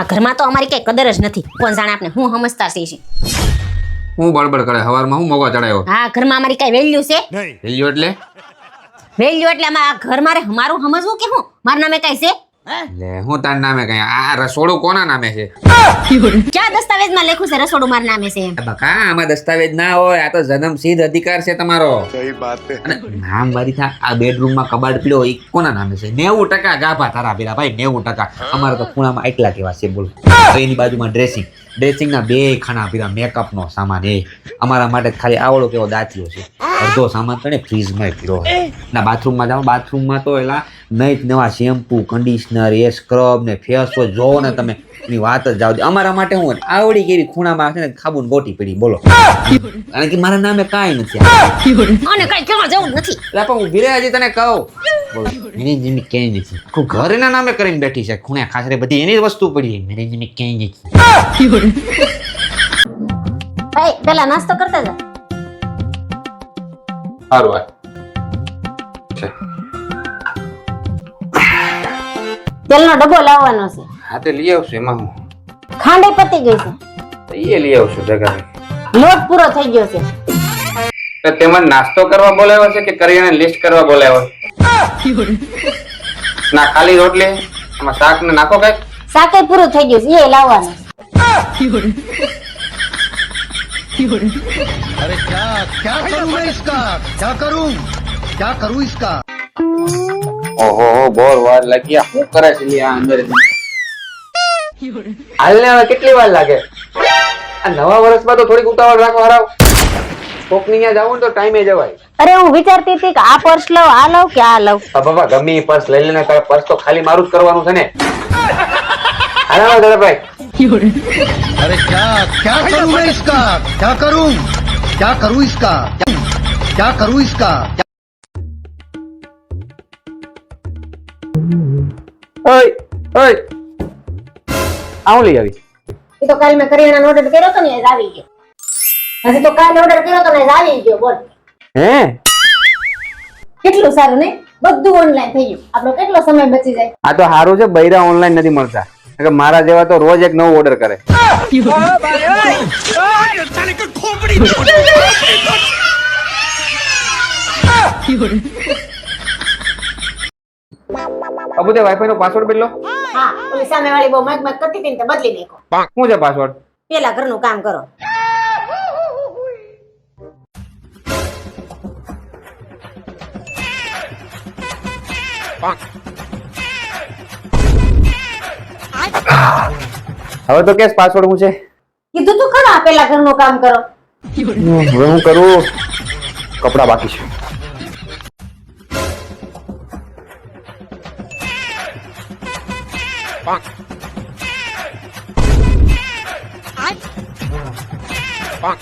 આ ઘરમાં તો અમારી કઈ કદર જ નથી. કોણ જાણે આપણે હું સમજતા છે? હું બળબળ કરે હવારમાં હું મોગો ચડાયો? હા ઘરમાં અમારી કઈ વેલ્યુ છે? વેલ્યુ એટલે? વેલ્યુ એટલે અમારા ઘર મારે મારું સમજવું કે હું? મારા નામે કઈ છે? લે હું તાર નામે કઈ આ રસોડું કોના નામે છે? ક્યાં દસ્તાવેજમાં લખ્યું છે રસોડું માર નામે દસ્તાવેજ ના હોય આ તો જન્મ સિદ્ધ અધિકાર છે તમારો. આ બેડરૂમમાં કબાડ એ કોના નામે છે? 90% ગાભા તારા પેલા ભાઈ 90% અમારે તો ખૂણામાં આટલા કેવા છે બોલ. એની બાજુમાં ડ્રેસિંગ ડ્રેસિંગ ના બે ખાના પીરા મેકઅપ નો સામાન એ અમારા માટે ખાલી આવડો કેવો દાંતિયો છે. અડધો સામાન તને ફ્રીજમાં પીરો ના બાથરૂમમાં જાઓ બાથરૂમમાં તો એલા નહીં નવા શેમ્પુ કન્ડિશનર એ સ્ક્રબ ને ફેસ વોશ જોવો ને તમે. એની વાત જ જાવ અમારા માટે હું આવડી કેવી ખૂણામાં છે ને ખાબુન ગોટી પડી. બોલો. કારણ કે મારા નામે કાંઈ નથી અને કાંઈ કેવા જવું નથી. એટલે પણ ઊભી રહે તને કહું. એની જમીન ક્યાંય નથી. આખું ઘર એના નામે કરીને બેઠી છે. ખૂણે ખાસરે બધી એની જ વસ્તુ પડી. મેરી જમીન ક્યાંય નથી. ભાઈ પેલા નાસ્તો કરતા જા. સારું આ તેલનો ડબ્બો લાવવાનો છે. હા તે લઈ આવશે એમાં ખાંડે પતી ગઈ છે. એ લઈ આવશું જગા. લોટ પૂરો થઈ ગયો છે. તો તેમાં નાસ્તો કરવા બોલાવ્યો છે કે કરીને લિસ્ટ કરવા બોલાવ્યો? ના ખાલી રોટલી આમાં શાક ને નાખો કઈ શાક પૂરો થઈ ગયો છે એ લાવવાનું. અરે ક્યાં ક્યા કરું મેં ઇસકા? ક્યા કરું? ક્યા કરું ઇસકા? ઓહો બોર વાર લાગી આ શું કરે છે લ્યા અંદર? હાલને હવે કેટલી વાર લાગે? આ નવા વર્ષમાં તો થોડીક ઉતાવળ રાખો હરાવ. કોકની ત્યાં જાવું તો ટાઈમે જવાય. અરે હું વિચારતી હતી કે આ પર્સ લઉં આ લઉં કે આ લઉં? બાબા ગમે પર્સ લઈ લેને તારે પર્સ તો ખાલી મારું જ કરવાનું છે ને. હરાવ દળભાઈ અરે ક્યાં ક્યા કરું મેં ઇસકા? ક્યા કરું? ક્યાં કરું ઇસકા? ક્યા કરું ઇસકા? ઓય ઓય આવું લઈ આવી એ તો કાલ મેં કરિયાણાનો ઓર્ડર કર્યો તો ને એ આવી ગયો હજી તો કાલે ઓર્ડર કર્યો તો ને એ આવી ગયો બોલ હે કેટલું સારું નહીં બધું ઓનલાઈન થઈ ગયું આપણો કેટલો સમય બચી જાય આ તો સારું છે બૈરા ઓનલાઈન નથી મળતા કે મારા જેવા તો રોજ એક નવો ઓર્ડર કરે અબુ તે વાઈફાઈ નો પાસવર્ડ બદલો. હા ઓલી સામે વાળી બહુ મગ મગ કરતી હતી ને તે બદલી નાખો શું છે પાસવર્ડ પેલા ઘરનું કામ કરો. હવે તો કેસ પાસવર્ડ હું છે? કીધું તું ખરા પેલા ઘરનું કામ કરો. હવે હું કરું? કપડા બાકી છે. Bonk. I. Bonk.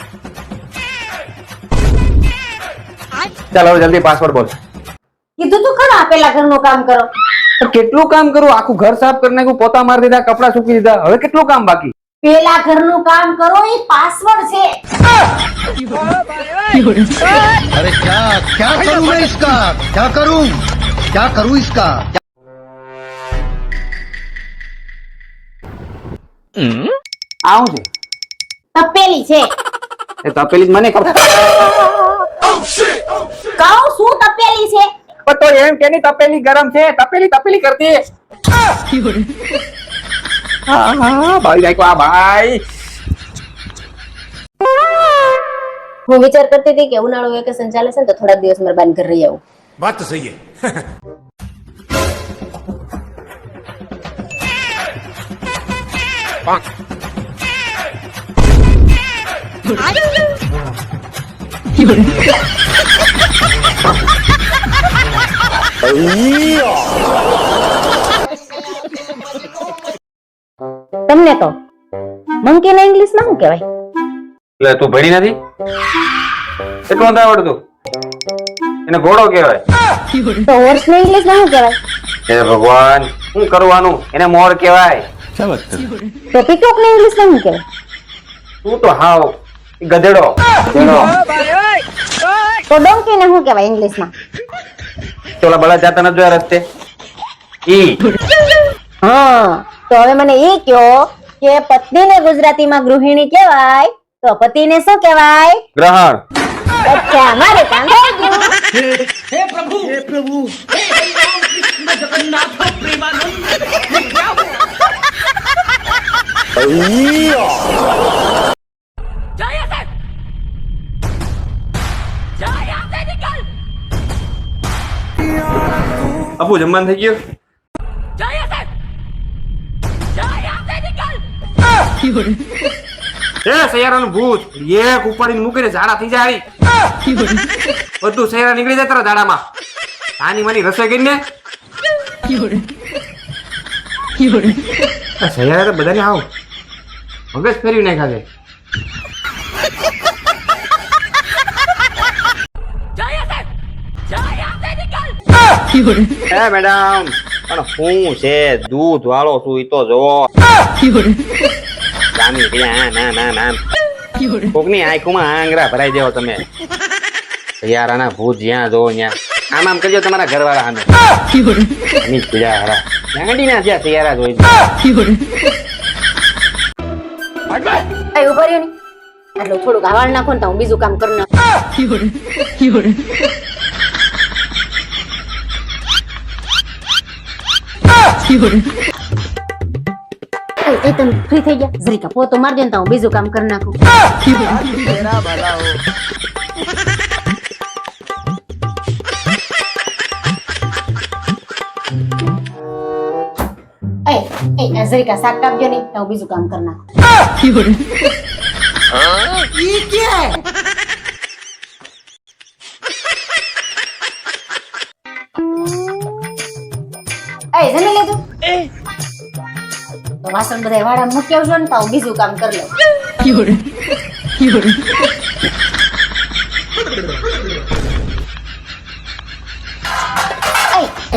ચાલો જલ્દી પાસવર્ડ બોલ. કીધું તું ખરા પેલા ઘરનું કામ કરો. કેટલું કામ કરું? આખું ઘર સાફ કરી નાખ્યું પોતા મારી દીધા કપડા સૂકી દીધા. હવે કેટલું કામ બાકી? પેલા ઘરનું કામ કરો એ પાસવર્ડ છે. અરે ક્યા ક્યા કરું ઇસકા? ક્યા કરું? ક્યા કરું ઇસકા? આવું છે? તપેલી છે. એ તપેલી જ મને ખબર. કહું શું તપેલી છે? પણ તો એમ કેની તપેલી ગરમ છે. તપેલી તપેલી કરતી. ભાઈ નાખો આ ભાઈ. હું વિચાર કરતી હતી કે ઉનાળુ વેકેશન ચાલે છે ને તો થોડા દિવસ મારે બાન ઘર રહી આવું. વાત સહી તમને તો મંકી ને ઇંગ્લિશમાં શું કહેવાય? એટલે તું ભણી નથી? એટલું નથી આવડતું એને ઘોડો કહેવાય. તો હોર્સ ને ઇંગ્લિશમાં શું કહેવાય? હે ભગવાન શું કરવાનું? એને મોર કહેવાય. તો પીકોક ને ઇંગ્લિશમાં શું કહેવાય તું તો હાવ ગધેડો. ગધેડો. તો ડોંકી ને શું કહેવાય ઇંગ્લિશમાં? ચોલા બળા જાતા નથી જોયા રસ્તે? ઈ. હા તો હવે મને એ કયો કે પત્નીને ગુજરાતીમાં ગૃહિણી કહેવાય તો પતિને શું કહેવાય? ગ્રહણ. અચ્છા મારે કામ થઈ ગયું. અપુ જમવાનું થઈ ગયું એ સૈયારાનું ભૂત એક ઉપાડીને મૂકીને ઝાડા થઈ જાય બધું સૈયારા નીકળી જાય તારા ઝાડામાં આની માની રસોઈ કરીને સૈયારા તો બધાને આવ મગજ ફેરવી નાખ્યા છે. હે મેડમ પણ હું છે દૂધ વાળો છું ઈ તો જોવો જામી ગયા ના ના ના કોકની આંખોમાં આંગરા ભરાઈ દેવો તમે. યાર આના ભૂત જ્યાં જોવો ત્યાં. આમ આમ કરજો તમારા ઘરવાળા સામે. ની પીડા હારા. ગાંડી ના જ્યાં તૈયારા જોઈ એ ઊભા રહ્યો નહીં? આટલું થોડુંક આવાળ નાખો ને હું બીજું કામ કરી નાખું. એ તમે ફ્રી થઈ ગયા? જરીકા પોતો મારજો ને તો હું બીજું કામ કરી નાખું. જરીકા શાક કાપજો ને તો બીજું કામ કરી નાખું એ જમી લીધું તો વાસણ બધા વાળા મૂકી આવજો ને તો બીજું કામ કરી લઉં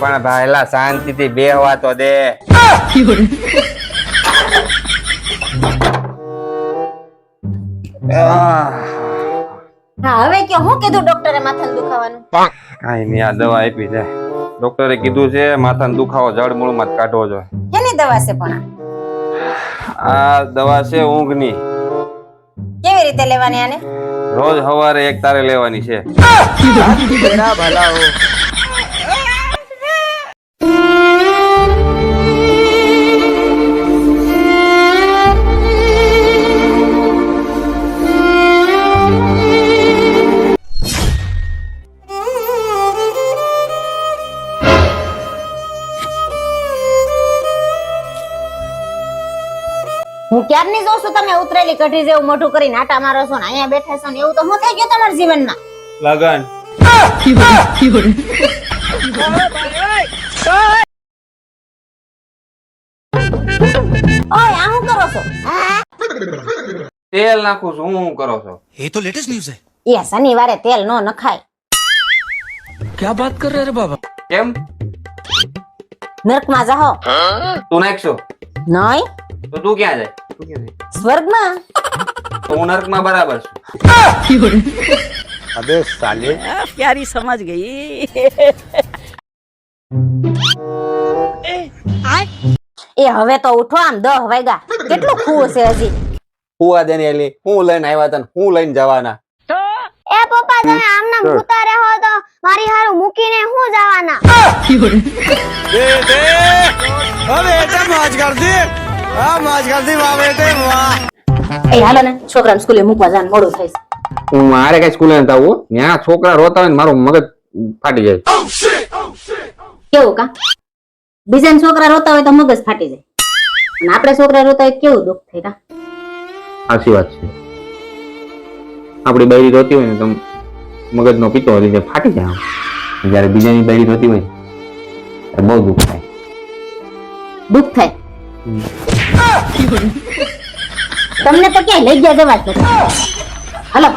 પણ ભાઈલા શાંતિથી બે તો દે. હા. હવે કે હું કીધું ડોક્ટરે માથાનું દુખાવાનું? કાંઈ નહીં આ દવા આપી છે. ડોક્ટરે કીધું છે માથાનો દુખાવો જડ મૂળમાં જ કાઢવો જોઈએ. કેની દવા છે પણ? આ? દવા છે ઊંઘની. કેવી રીતે લેવાની આને? રોજ સવારે એક તારે લેવાની છે. હું. ક્યારની જોઉં તમે? ઉતરેલી કઢી જેવું મોઢું કરીને આટા મારો છો ને? અહીંયા બેઠા છો ને? એવું તો હું થઈ ગયું તમારા જીવનમાં? લગન. તેલ નાખું છું હું કરો છો? એ તો લેટેસ્ટ ન્યૂઝ હે એ શનિવારે તેલ નો નખાય. ક્યાં વાત કર રહે બાબા? કેમ? નર્કમાં જાઓ તું નાખશો? નહીં તો તું ક્યાં જાય? શું કહેવાય સ્વર્ગમાં? તો હું નર્કમાં બરાબર છું. અબે સાલે. પ્યારી સમજ ગઈ. એ હવે તો ઉઠો આમ દહ વાગ્યા. કેટલું ખુશ છે હજી? હુવા દેની એલી. હું લઈને આવ્યા તને હું લઈને જવાના. એ પપ્પા તમે આમ નામ રહો તો મારી હારું મૂકીને હું જવાના? દે દે હવે એટમ આજ કર એ હાલો ને છોકરાને સ્કૂલે મૂકવા જવાનું મોડું થાય છે. હું મારે કઈ સ્કૂલે નથી આવવું ત્યાં છોકરા રોતા હોય ને મારું મગજ ફાટી જાય. કેવું કા? બીજાના છોકરા રોતા હોય તો મગજ ફાટી જાય. અને આપણે છોકરા રોતા હોય કેવું દુઃખ થાય કા? સાચી વાત છે. આપણી બૈરી રોતી હોય ને તો મગજનો પીતો લીધે ફાટી જાય જયારે જ્યારે બીજાની બૈરી રોતી હોય બહુ દુઃખ થાય. દુઃખ થાય. તમને તો ક્યાંય લઈ ગયા જવા હલો.